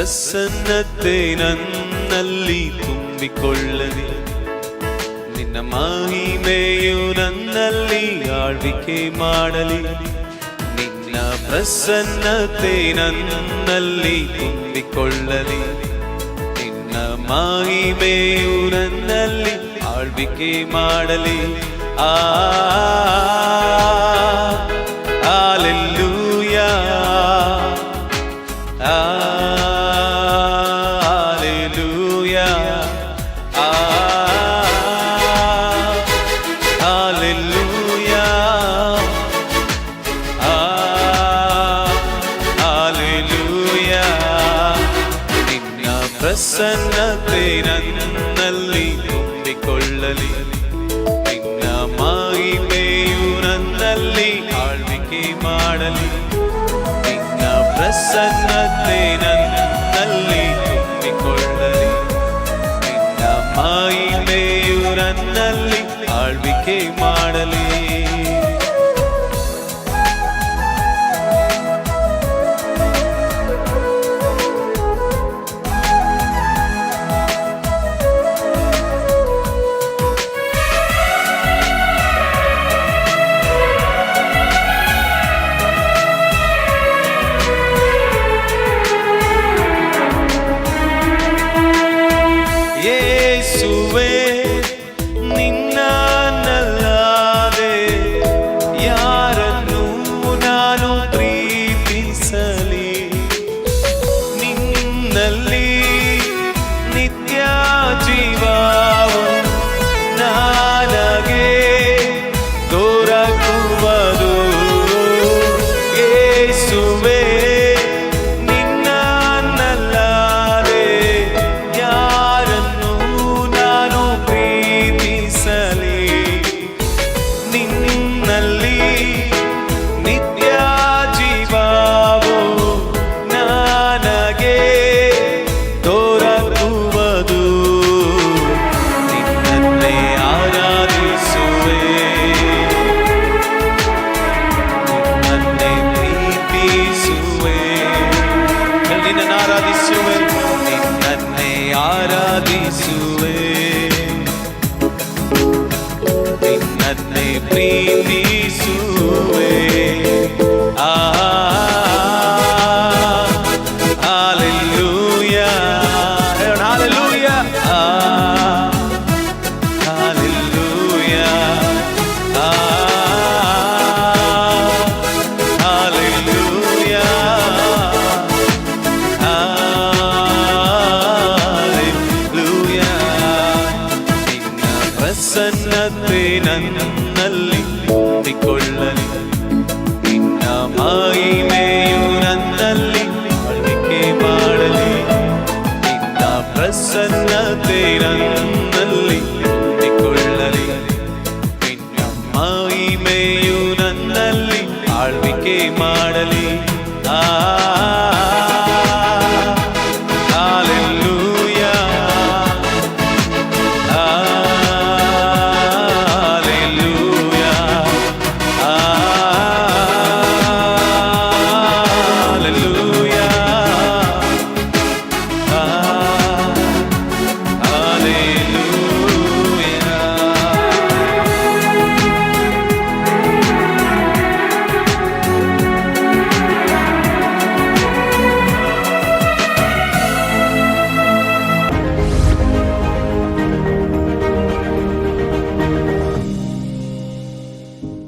ಪ್ರಸನ್ನತೆ ನನ್ನಲ್ಲಿ ತುಂಬಿಕೊಳ್ಳಲಿ. ನಿನ್ನ ಮಹಿಮೆಯು ನನ್ನಲ್ಲಿ ಆಳ್ವಿಕೆ ಮಾಡಲಿ. ನಿನ್ನ ಪ್ರಸನ್ನತೆ ನನ್ನಲ್ಲಿ ತುಂಬಿಕೊಳ್ಳಲಿ. ನಿನ್ನ ಮಹಿಮೆಯು ನನ್ನಲ್ಲಿ ಆಳ್ವಿಕೆ ಮಾಡಲಿ. ಆ പ്രസന്നത്തെ നന്നല്ലി തുമ്പിക്കൊള്ളലി നിന്നമായി മേയുരന്നല്ലി ആൾവിക്ക് മാടലി നിന്ന പ്രസന്നത്തെ നന്നല്ലി തുമ്പിക്കൊള്ളലി നിന്നമായി ಆರಾಧಿಸುವೆ ನಿನ್ನನ್ನೇ ಪ್ರೀತಿಸುವೆ. തേരന്നല്ലി കൊള്ളലി പിന്നമ്മയുനന്നല്ലി ആൾവിക്കേ മാടലി ആ